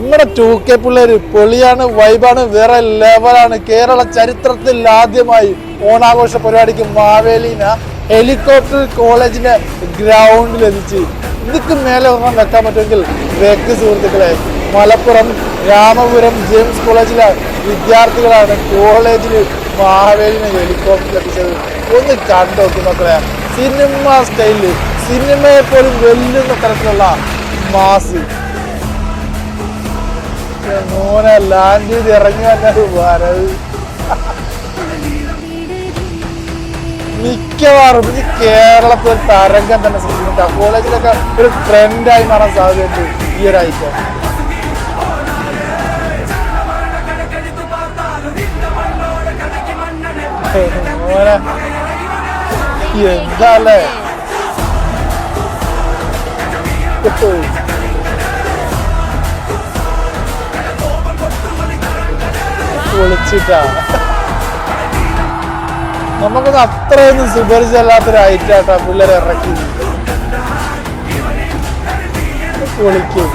നമ്മുടെ to K പിള്ളേർ പൊളിയാണ് വൈബാണ് വേറെ ലെവലാണ് കേരള ചരിത്രത്തിൽ ആദ്യമായി ഓണാഘോഷ പരിപാടിക്ക് മാവേലിന ഹെലികോപ്റ്റർ കോളേജിന്റെ ഗ്രൗണ്ടിൽ എത്തിച്ച്. ഇതിക്ക് മേലെ ഒന്നും വെക്കാൻ പറ്റുമെങ്കിൽ വ്യക്തി സുഹൃത്തുക്കളെ മലപ്പുറം രാമപുരം ജെയിംസ് കോളേജിലെ വിദ്യാർത്ഥികളാണ് കോളേജിൽ മാവേലിന് ഹെലികോപ്റ്റർ എത്തിച്ചത്. ഒന്ന് കണ്ടു നോക്കി മക്കളെ. സിനിമ സ്റ്റൈലിൽ സിനിമയെ പോലും വെല്ലുന്ന തരത്തിലുള്ള മാസ്. മിക്കവാറും ഈ കേരളത്തിൽ ഒരു തരംഗം തന്നെ സൃഷ്ടിക്കുന്നുണ്ട് കോളേജിലൊക്കെ ഒരു ട്രെൻഡായി മാറാൻ സാധ്യതയുണ്ട് ഈ ഒരു ഐറ്റം. മോനെ എന്താ അല്ലേ? പൊളിച്ചിട്ടാ നമുക്കത് അത്രയൊന്നും സുപരിചല്ലാത്തൊരു ഐറ്റാട്ടാ പിള്ളേർ ഇറക്കി പൊളിക്കും